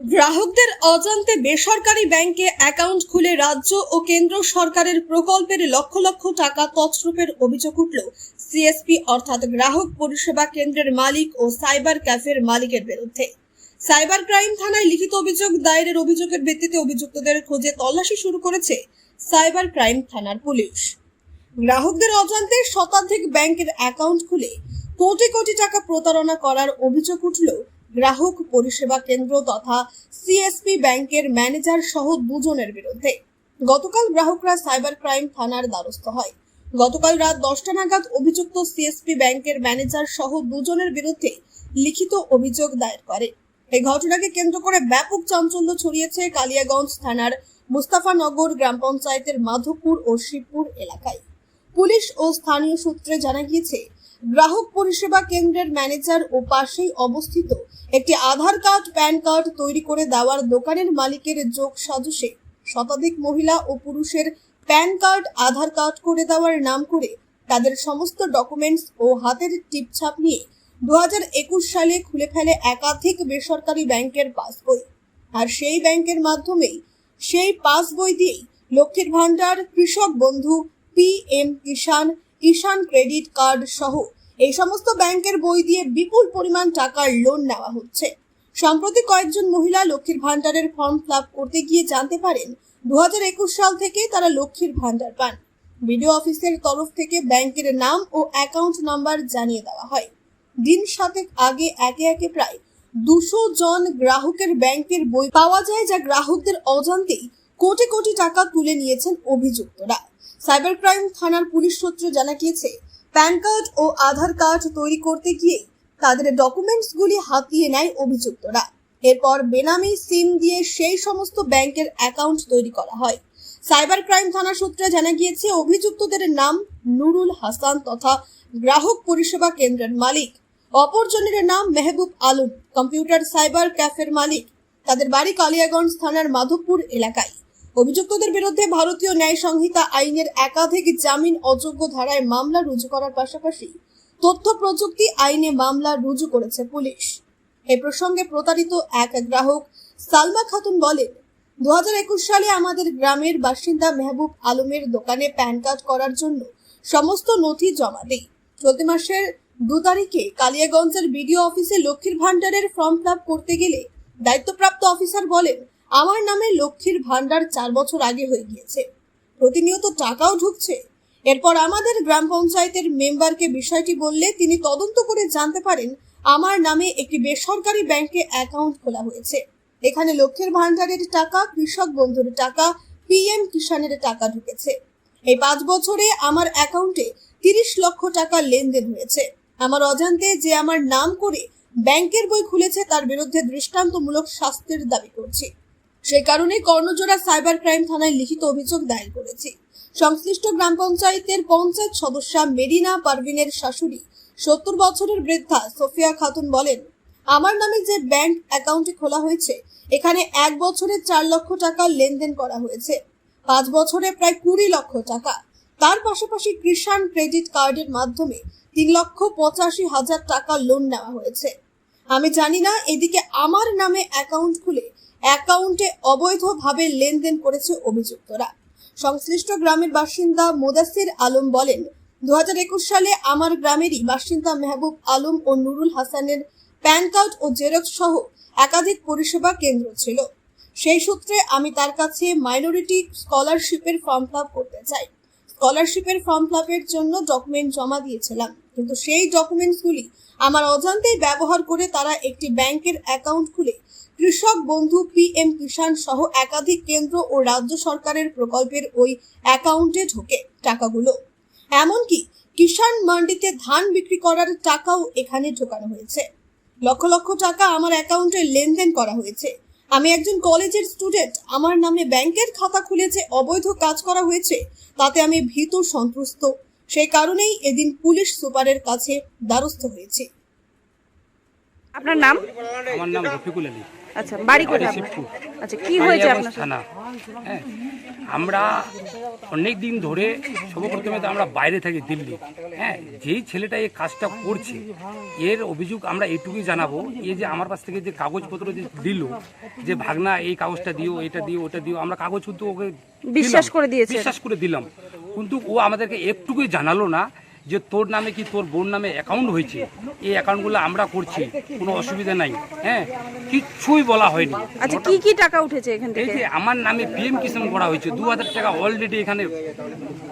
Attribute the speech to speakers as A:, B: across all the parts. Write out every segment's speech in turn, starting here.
A: গ্রাহকদের অজান্তে বেসরকারি ব্যাংকে অ্যাকাউন্ট খুলে রাজ্য ও কেন্দ্র সরকারের প্রকল্পের লক্ষ লক্ষ টাকা তছরূপের অভিযোগ উঠল। সিএসপি অর্থাৎ গ্রাহক পরিষেবা কেন্দ্রের মালিক ও সাইবার ক্যাফের মালিকের বিরুদ্ধে। সাইবার ক্রাইম থানায় লিখিত অভিযোগ, দায়েরের অভিযোগের ভিত্তিতে অভিযুক্তদের খোঁজে তল্লাশি শুরু করেছে সাইবার ক্রাইম থানার পুলিশ। গ্রাহকদের অজান্তে শতাধিক ব্যাংকের অ্যাকাউন্ট খুলে কোটি কোটি টাকা প্রতারণা করার অভিযোগ উঠল গ্রাহক পরিষেবা কেন্দ্র তথা সিএসপি ব্যাংকের ম্যানেজার সহ দুজনের বিরুদ্ধে। গতকাল গ্রাহকরা সাইবার ক্রাইম থানার দ্বারস্থ হয়। গতকাল রাত দশটা নাগাদ অভিযুক্ত সিএসপি ব্যাংকের ম্যানেজার সহ দুজনের বিরুদ্ধে লিখিত অভিযোগ দায়ের করে। এই ঘটনাকে কেন্দ্র করে ব্যাপক চাঞ্চল্য ছড়িয়েছে কালিয়াগঞ্জ থানার মুস্তাফানগর গ্রাম পঞ্চায়েতের মাধবপুর ও শিবপুর এলাকায়। পুলিশ ও স্থানীয় সূত্রে জানা গিয়েছে গ্রাহক পরিষেবা কেন্দ্রের ম্যানেজার ও পাশেই অবস্থিত একটি আধার কার্ড, প্যান কার্ড তৈরি করে দেওয়ার দোকানের মালিকের যোগ সাজসে শতাধিক মহিলা ও পুরুষের প্যান কার্ড, আধার কার্ড করে দেওয়ার নাম করে তাদের সমস্ত ডকুমেন্টস ও হাতের টিপছাপ নিয়ে দু হাজার একুশ সালে খুলে ফেলে একাধিক বেসরকারি ব্যাংকের পাসবই। আর সেই ব্যাংকের মাধ্যমেই সেই পাসবই দিয়েই লক্ষ্মীর ভাণ্ডার, কৃষক বন্ধু, পি এম কিষাণ ঈশান ক্রেডিট কার্ড সহ এই সমস্ত ব্যাংকের বই দিয়ে বিপুল পরিমাণ টাকার লোন নেওয়া হচ্ছে। সম্প্রতি কয়েকজন মহিলা লক্ষ্মীর ভান্ডারের ফর্ম ফিল করতে গিয়ে জানতে পারেন দু হাজার একুশ সাল থেকে তারা লক্ষ্মীর ভান্ডার পান। বিডিও অফিসের তরফ থেকে ব্যাংকের নাম ও অ্যাকাউন্ট নাম্বার জানিয়ে দেওয়া হয়। দিন সাতেক আগে একে একে প্রায় দুশো জন গ্রাহকের ব্যাংকের বই পাওয়া যায়, যা গ্রাহকদের অজান্তেই কোটি কোটি টাকা তুলে নিয়েছেন অভিযুক্তরা। সাইবার ক্রাইম থানার পুলিশ সূত্রে জানা গিয়েছে প্যান কার্ড ও আধার কার্ড তৈরি করতে গিয়ে তাদের ডকুমেন্টসগুলি হাতিয়ে নেয় অভিযুক্তরা। এরপর বেনামি সিম দিয়ে সেই সমস্ত ব্যাংকের অ্যাকাউন্ট তৈরি করা হয়। সাইবার ক্রাইম থানা সূত্রে জানা গিয়েছে অভিযুক্তদের নাম নুরুল হাসান তথা গ্রাহক পরিষেবা কেন্দ্রের মালিক। অপরজনের নাম মেহবুব আলম, কম্পিউটার সাইবার ক্যাফের মালিক। তাদের বাড়ি কালিয়াগঞ্জ থানার মাধবপুর এলাকায়। অভিযুক্তদের বিরুদ্ধে ভারতীয় ন্যায় সংহিতা আইনের একাধিক জামিন অযোগ্য ধারায় মামলা রুজু করার পাশাপাশি তথ্য প্রযুক্তি আইনে মামলা রুজু করেছে পুলিশ। এ প্রসঙ্গে প্রতারিত এক গ্রাহক সালমা খাতুন বলেন, দুহাজার একুশ সালে আমাদের গ্রামের বাসিন্দা মেহবুব আলমের দোকানে প্যান কার্ড করার জন্য সমস্ত নথি জমা দেই। চলতি মাসের দু তারিখে কালিয়াগঞ্জের বিডিও অফিসে লক্ষ্মীর ভান্ডারের ফর্ম ফিল করতে গেলে দায়িত্বপ্রাপ্ত অফিসার বলেন আমার নামে লক্ষ্মীর ভান্ডার চার বছর আগে হয়ে গিয়েছে। প্রতিনিয়ত টাকাও ঢুকছে। এরপর আমাদের গ্রাম পঞ্চায়েতের মেম্বারকে বিষয়টি বললে তিনি তদন্ত করে জানতে পারেন, আমার নামে একটি বেসরকারি ব্যাংকে অ্যাকাউন্ট খোলা হয়েছে। এখানে লক্ষ্মীর ভান্ডারের টাকা, কৃষক বন্ধুর টাকা, পিএম কিষানের টাকা ঢুকেছে। এই পাঁচ বছরে আমার অ্যাকাউন্টে তিরিশ লক্ষ টাকা লেনদেন হয়েছে। আমার অজান্তে যে আমার নাম করে ব্যাংকের বই খুলেছে তার বিরুদ্ধে দৃষ্টান্তমূলক শাস্তির দাবি করছি। সেই কারণে কর্ণজোড়া সাইবার ক্রাইম থানায় লিখিত অভিযোগ দায়ের করেছে। সংশ্লিষ্ট গ্রাম পঞ্চায়েতের পঞ্চায়েত সদস্যা মেরিনা পারভিনের শাশুড়ি সত্তর বছরের বৃদ্ধা সোফিয়া খাতুন বলেন, আমার নামে যে ব্যাংক অ্যাকাউন্টে খোলা হয়েছে, এখানে এক বছরে চার লক্ষ টাকা লেনদেন করা হয়েছে। পাঁচ বছরে প্রায় কুড়ি লক্ষ টাকা। তার পাশাপাশি কিষাণ ক্রেডিট কার্ডের মাধ্যমে তিন লক্ষ পঁচাশি হাজার টাকা লোন নেওয়া হয়েছে। আমি জানি না, এদিকে আমার নামে অ্যাকাউন্ট খুলে অ্যাকাউন্টে অবৈধভাবে লেনদেন করেছে অভিযুক্তরা। সংশ্লিষ্ট গ্রামের বাসিন্দা মোদাসির আলম বলেন দু হাজার একুশ সালে আমার গ্রামেরই বাসিন্দা মেহবুব আলম ও নুরুল হাসানের প্যান কার্ড ও জেরক্স সহ একাধিক পরিষেবা কেন্দ্র ছিল। সেই সূত্রে আমি তার কাছে মাইনরিটি স্কলারশিপের ফর্ম ফিল করতে চাই। স্কলারশিপের ফর্ম ফিল জন্য ডকুমেন্ট জমা দিয়েছিলাম, কিন্তু সেই ডকুমেন্টসগুলি আমার অজান্তেই ব্যবহার করে তারা একটি ব্যাংকের অ্যাকাউন্ট খুলে কৃষক বন্ধু পিএম কিষাণ সহ একাধিক কেন্দ্র ও রাজ্য সরকারের প্রকল্পের ওই অ্যাকাউন্টে ঢোকে টাকাগুলো। এমনকি কিষাণ মান্ডিতে ধান বিক্রি করার টাকাও এখানে ঢোকানো হয়েছে। লক্ষ লক্ষ টাকা আমার অ্যাকাউন্টে লেনদেন করা হয়েছে। আমি একজন কলেজের স্টুডেন্ট আমার নামে ব্যাংকের খাতা খুলেছে অবৈধ কাজ করা হয়েছে তাতে আমি ভীত সন্ত্রস্ত। সেই কারণেই এদিন পুলিশ সুপারের কাছে দ্বারস্থ হয়েছে।
B: আপনার নাম?
C: আমার নাম রফিকুল আলী।
B: আচ্ছা বাড়ি কোথায়। আচ্ছা কি হয়েছে আপনার
C: থানা। হ্যাঁ আমরা অনেক দিন ধরে সর্বপ্রথমে তো আমরা বাইরে থাকি দিল্লি। হ্যাঁ যেই ছেলেটা এই কাজটা করছে এর অভিযোগ আমরা এটুকুই জানাব এই যে আমার কাছ থেকে যে কাগজপত্র যে দিল যে ভাগনা এই কাগজটা দিও এটা দিও ওটা দিও আমরা কাগজ কিন্তু ওকে
B: বিশ্বাস করে দিয়েছেন।
C: বিশ্বাস করে দিলাম। কিন্তু ও আমাদেরকে একটুকুই জানালো না যে তোর নামে কি তোর বোন নামে অ্যাকাউন্ট হয়েছে এই অ্যাকাউন্টগুলো আমরা করছি কোনো অসুবিধা নাই। হ্যাঁ কিচ্ছুই বলা হয়নি।
B: আচ্ছা কি কি টাকা উঠেছে এখান
C: এই
B: থেকে?
C: যে আমার নামে পিএম কিষাণ করা হয়েছে দু হাজার টাকা অলরেডি এখানে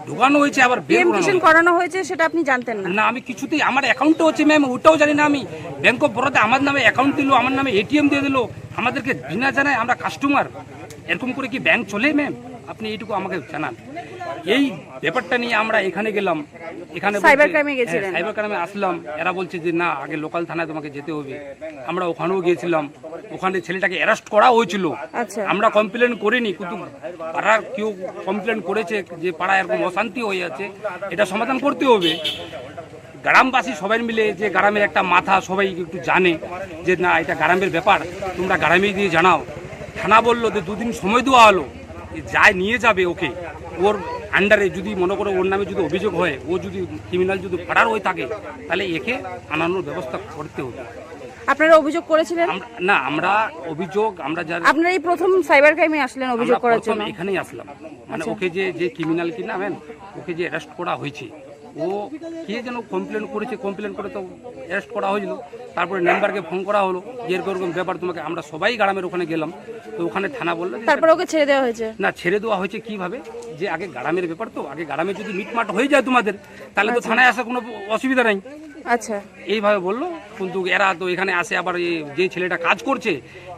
C: ঢোকানো হয়েছে আবার বের
B: পিএম কিষাণ করানো হয়েছে সেটা আপনি জানতেন না।
C: না আমি কিছুতেই আমার অ্যাকাউন্টে হচ্ছে ম্যাম ওটাও জানি না আমি। ব্যাংক অফ বরোদা আমার নামে অ্যাকাউন্ট দিল আমার নামে এটিএম দিয়ে দিল আমাদেরকে বিনা জানায় আমরা কাস্টমার এরকম করে কি ব্যাংক চলে ম্যাম আপনি এইটুকু আমাকে জানান। এই ব্যাপারটা নিয়ে আমরা এখানে গেলাম। এখানে
B: এ গেছিলেন?
C: হ্যাঁ, সাইবার ক্রাইমে আসলাম। এরা বলছে যে না আগে লোকাল থানায় তোমাকে যেতে হবে। আমরা ওখানেও গিয়েছিলাম। ওখানে ছেলেটাকে অ্যারেস্ট করা হয়েছিল।
B: আচ্ছা।
C: আমরা কমপ্লেন করিনি কিন্তু পাড়ার কেউ কমপ্লেন করেছে যে পাড়ায় এরকম অশান্তি হয়ে আছে এটা সমাধান করতে হবে। গ্রামবাসী সবাই মিলে যে গ্রামের একটা মাথা সবাই একটু জানে যে না এটা গ্রামের ব্যাপার। তোমরা গ্রামে দিয়ে জানাও। থানা বলল যে দুদিন সময় দেওয়া হলো। যায় নিয়ে যাবে ওকে। ওর আন্ডারে যদি মনে করো ওর নামে যদি অভিযোগ হয় ও যদি ক্রিমিনাল যদি ফাড়ার হয়ে থাকে তাহলে একে আনানোর ব্যবস্থা করতে হবে।
B: আপনারা অভিযোগ করেছিলেন?
C: না আমরা অভিযোগ আমরা যারা
B: আপনারা এই প্রথম সাইবার ক্রাইমে আসলেন অভিযোগ করার জন্য? আচ্ছা।
C: এখানেই আসলাম। মানে ওকে যে যে ক্রিমিনাল কি নামেন ওকে যে অ্যারেস্ট করা হয়েছে ও কে যেন কমপ্লেন করেছে কমপ্লেন করে তো অ্যারেস্ট করা হয়েছিল। তারপরে মেম্বারকে ফোন করা হলো যে এরকম ব্যাপার তোমাকে আমরা সবাই গ্রামের ওখানে গেলাম। তো ওখানে থানা বলল
B: তারপরে ওকে ছেড়ে দেওয়া হয়েছে?
C: না ছেড়ে দেওয়া হয়েছে কীভাবে? যে আগে গ্রামের ব্যাপার তো আগে গ্রামে যদি মিটমাট হয়ে যায় তোমাদের তাহলে তো থানায় আসা কোনো অসুবিধা নাই।
B: আচ্ছা।
C: এইভাবে বলল কিন্তু এরা তো এখানে আসে আবার এই যে ছেলেটা কাজ করছে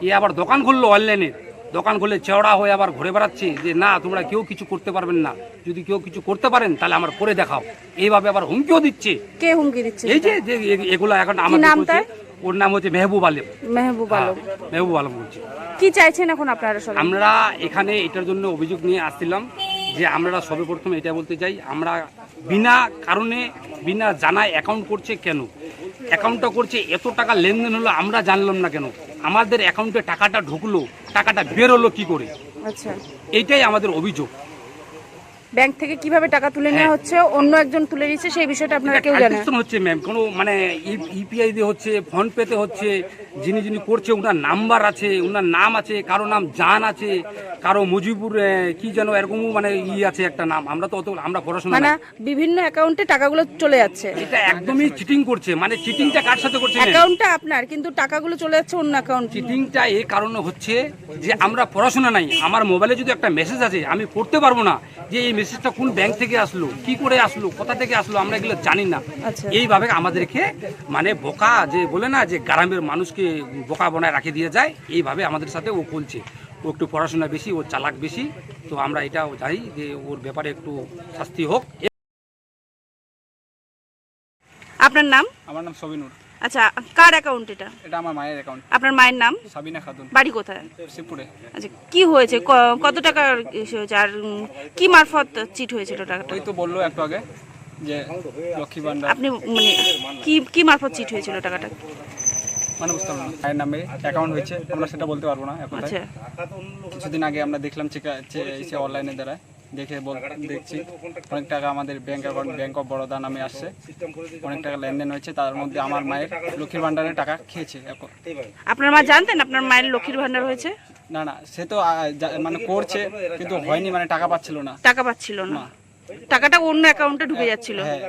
C: এ আবার দোকান খুললো অনলাইনে দোকান খুলে চওড়া হয়ে আবার ঘুরে বেড়াচ্ছে যে না তোমরা কেউ কিছু করতে পারবেন না। যদি কেউ কিছু করতে পারেন তাহলে আমার করে দেখাও। এইভাবে আবার হুমকিও দিচ্ছে।
B: কে হুমকি দিচ্ছে
C: এই যে যে এগুলো এখন আমার
B: নাম তার?
C: ওর নাম হচ্ছে মেহবুব আলম।
B: মেহবুব আলম।
C: হ্যাঁ, মেহবুব আলম বলছি।
B: কি চাইছেন এখন আপনারা সবাই?
C: আমরা এখানে এটার জন্য অভিযোগ নিয়ে আসছিলাম যে আমরা সর্বপ্রথম এটা বলতে চাই আমরা বিনা কারণে বিনা জানায় অ্যাকাউন্ট করছে কেন? অ্যাকাউন্টটা করছে এত টাকা লেনদেন হলো আমরা জানলাম না কেন? আমাদের অ্যাকাউন্টে টাকাটা ঢুকলো টাকাটা বেরোলো কি করে?
B: আচ্ছা।
C: এইটাই আমাদের অভিযোগ।
B: ব্যাংক থেকে কীভাবে টাকা তুলে নেওয়া
C: হ্যাঁ।
B: হচ্ছে অন্য একজন তুলে নিচ্ছে সেই বিষয়টা আপনারা কেউ জানেন
C: হচ্ছে ম্যাম কোনো মানে ইউপিআই দিয়ে হচ্ছে ফোন পেতে হচ্ছে যিনি যিনি করছে ওনার নাম্বার আছে ওনার নাম আছে কারও নাম জান আছে কারও মুজিবুর কি যেন এরকমও মানে ই আছে একটা নাম। আমরা তো অত আমরা পড়াশোনা
B: মানে
C: না।
B: বিভিন্ন অ্যাকাউন্টে টাকাগুলো চলে যাচ্ছে।
C: এটা একদমই চিটিং করছে মানে চিটিংটা কার সাথে করছে
B: অ্যাকাউন্টটা আপনার কিন্তু টাকাগুলো চলে যাচ্ছে অন্য অ্যাকাউন্ট
C: চিটিংটা এই কারণে হচ্ছে যে আমরা পড়াশোনা নাই। আমার মোবাইলে যদি একটা মেসেজ আছে আমি পড়তে পারব না যে এই মেসেজটা কোন ব্যাংক থেকে আসলো কি করে আসলো কোথা থেকে আসলো আমরা এগুলো জানি না।
B: আচ্ছা।
C: এইভাবে আমাদেরকে মানে বোকা যে বলে না যে গ্রামের মানুষকে বোকা বনায় রাখে দিয়ে যায় এইভাবে আমাদের সাথে ও বলছে ও একটু পড়াশোনা বেশি ও চালাক বেশি তো আমরা এটাও চাই যে ওর ব্যাপারে একটু শাস্তি হোক।
B: আপনার নাম?
D: আমার নাম সবিনুর।
B: আচ্ছা কার অ্যাকাউন্ট এটা?
D: এটা আমার মায়ের অ্যাকাউন্ট
B: আপনার মায়ের নাম?
D: সাবিনা খাতুন।
B: বাড়ি কোথায়?
D: শিবপুরে।
B: আচ্ছা কি হয়েছে? কত টাকার হয়েছে? আর কি মারফত চিট হয়েছিল টাকাটা?
D: ওই তো বলল একটু আগে যে লক্ষ্মী ভান্ডার।
B: আপনি মানে কি কি মারফত চিট হয়েছিল টাকাটা?
D: মানে বুঝতে পারলাম। মায়ের নামে অ্যাকাউন্ট হয়েছে। আমরা সেটা বলতে পারব না এখন
B: আচ্ছা।
D: কিছুদিন আগে আমরা দেখলাম চেক এসে অনলাইনের দ্বারা দেখে বল দেখছি। অনেক টাকা আমাদের bank account bank of Baroda নামে আসছে। অনেক টাকা লেনদেন হয়েছে তার মধ্যে আমার মায়ের লক্ষ্মীর ভান্ডারের টাকা খেয়েছে এখন।
B: আপনার মা জানতেন আপনার মায়ের লক্ষ্মীর ভান্ডার হয়েছে?
D: না না সে তো মানে করছে কিন্তু হয়নি মানে টাকা পাচ্ছিল না।
B: টাকা পাচ্ছিল না। টাকাটা অন্য অ্যাকাউন্টে ঢুকে যাচ্ছিল।
D: হ্যাঁ।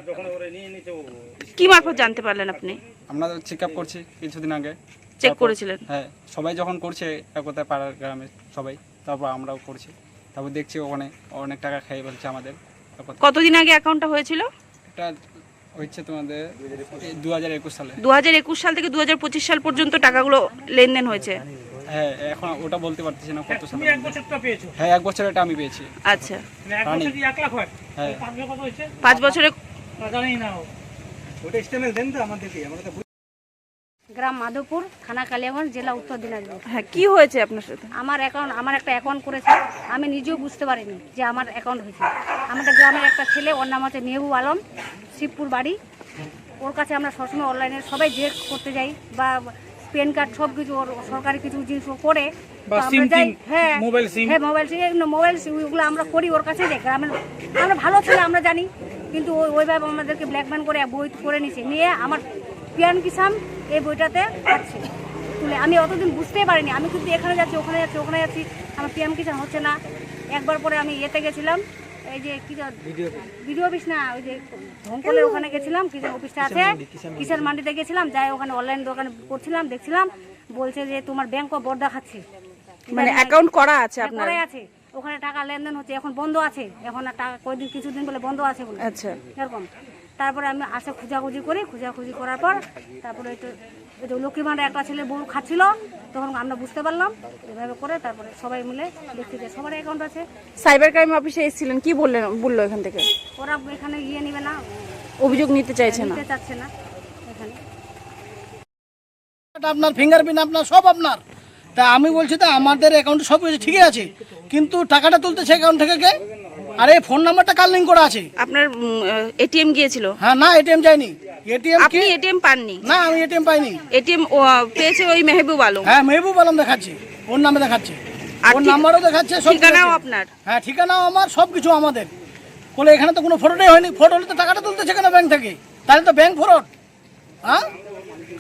B: কি মারফত জানতে পারলেন আপনি?
D: আমরা চেক আপ করছি কিছুদিন আগে।
B: চেক করেছিলেন?
D: হ্যাঁ সবাই যখন করছে একতায় পাড়ার গ্রামে সবাই তারপর আমরাও করছি। তারপর দেখছি ওখানে অনেক টাকা খেয়ে ফেলছে আমাদের।
B: কতদিন আগে অ্যাকাউন্টটা হয়েছিল?
D: এটা হচ্ছে তোমাদের দু হাজার একুশ সালে।
B: দু হাজার একুশ সাল থেকে দু হাজার পঁচিশ সাল পর্যন্ত টাকাগুলো লেনদেন হয়েছে?
D: হ্যাঁ এখন ওটা বলতে পারতেছি না কত সালে। হ্যাঁ এক বছর এটা আমি পেয়েছি।
B: আচ্ছা।
D: রানি। হ্যাঁ?
B: পাঁচ বছরে
E: গ্রাম মাধবপুর থানা কালিয়াগঞ্জ জেলা উত্তর দিনাজপুর।
B: হ্যাঁ কি হয়েছে আপনার সাথে?
E: আমার অ্যাকাউন্ট আমার একটা অ্যাকাউন্ট করেছে আমি নিজেও বুঝতে পারিনি যে আমার অ্যাকাউন্ট হয়েছে। আমাদের গ্রামের একটা ছেলে ওর নাম হচ্ছে মেহবুব আলম শিবপুর বাড়ি। ওর কাছে আমরা সবসময় অনলাইনে সবাই যে করতে যাই বা প্যান কার্ড সব কিছু ওর সরকারি কিছু জিনিস করে।
F: বা
E: আমরা
F: সিম
E: হ্যাঁ
F: মোবাইল সিম।
E: হ্যাঁ মোবাইল সিম মোবাইল সিম ওইগুলো আমরা করি ওর কাছে যে গ্রামের আমরা ভালো ছেলে আমরা জানি কিন্তু ওই ওইভাবে আমাদেরকে ব্ল্যাকমেল করে বই করে নিছে। নিয়ে আমার পিয়ান কিসাম এই বইটাতে আছে। তুলে আমি অতদিন বুঝতেই পারিনি। আমি কিন্তু এখানে যাচ্ছি ওখানে যাচ্ছি ওখানে যাচ্ছি। আমার পিএম কিষান হচ্ছে না। একবার পরে আমি ইয়েতে গেছিলাম। এই যে কি ভিডিও অফিস। না ওই যে ধনকলের ওখানে গেছিলাম। কি অফিসটা আছে। কিষান মান্ডিতে গেছিলাম। যাই ওখানে অনলাইন দোকানে করছিলাম দেখছিলাম। বলছে যে তোমার ব্যাংক অফ বরোদা খাচ্ছে
B: মানে অ্যাকাউন্ট করা আছে আপনার?
E: আছে। ওখানে টাকা লেনদেন হচ্ছে এখন বন্ধ আছে। এখন আর টাকা কয়দিন কিছুদিন বলে বন্ধ আছে বলে।
B: আচ্ছা।
E: এরকম। তারপরে আমি আসে খোঁজাখুঁজি করি খোঁজাখুঁজি করার পর তারপরে একটু একটু লক্ষ্মী ভাণ্ডার একটা ছেলে বউ খাচ্ছিল তখন আমরা বুঝতে পারলাম এভাবে করে তারপরে সবাই মিলে দেখতে যে সবার অ্যাকাউন্ট আছে।
B: সাইবার ক্রাইম অফিসে এসেছিলেন কি বললেন বলল এখান থেকে?
E: ওরা এখানে গিয়ে নিবে না।
B: অভিযোগ নিতে চাইছে না।
E: নিতে চাচ্ছে না এখানে।
G: আপনার ফিঙ্গারপ্রিন্ট আপনার সব আপনার। তা আমি বলছি তো আমাদের অ্যাকাউন্টে সব কিছু ঠিকই আছে কিন্তু টাকাটা তুলতেছে অ্যাকাউন্ট থেকে কে? আর ফোন নাম্বারটা কার লিঙ্ক করা আছে?
B: আপনার এটিএম গিয়েছিল।
G: হ্যাঁ না এটিএম যায়নি। এটিএম
B: আপনি এটিএম পাননি?
G: না আমি এটিএম পাইনি।
B: এটিএম পেয়েছে ওই মেহবুব আলম।
G: হ্যাঁ মেহবুব আলম দেখাচ্ছে। ওর নামে দেখাচ্ছে। ওর নাম্বারও দেখাচ্ছে সব
B: ঠিকানাও আপনার।
G: হ্যাঁ ঠিকানাও আমার সব কিছু আমাদের। বলে এখানে তো কোনো ফ্রডই হয়নি। ফ্রড হলে তো টাকাটা তুলতেছে কেন ব্যাংক থেকে? তাহলে তো ব্যাংক ফ্রড হ্যাঁ?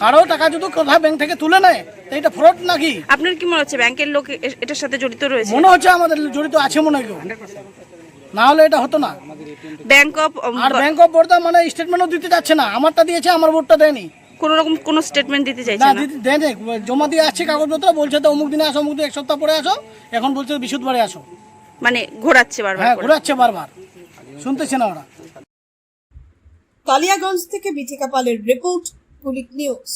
G: কারও টাকা যদি কোথাও ব্যাংক থেকে তুলে নেয় তো এটা ফ্রড নাকি?
B: আপনার কি মনে হচ্ছে ব্যাংকের লোক এটার সাথে জড়িত রয়েছে?
G: মনে হচ্ছে আমাদের জড়িত আছে মনে হয় কেউ। না হলে এটা হতো না।
B: ব্যাংক অফ
G: আর ব্যাংক অফ বরোদা মানে স্টেটমেন্টও দিতে যাচ্ছে না। আমারটা দিয়েছে আমার ভোটটা দেয়নি।
B: কোন রকম কোন স্টেটমেন্ট দিতে চাইছে
G: না দিতে দেয়নি জমা দিয়ে আসছে কাগজপত্র বলছে তো অমুক দিনে আসো অমুক দিন এক সপ্তাহ পরে আসো এখন বলছে বিশুদ্ধবারে আসো।
B: মানে ঘোরাচ্ছে বারবার
G: হ্যাঁ। ঘুরাচ্ছে বারবার। শুনতেছে না ওরা।
A: কালিয়াগঞ্জ থেকে বিথিকা পালের রিপোর্ট কুলিক নিউজ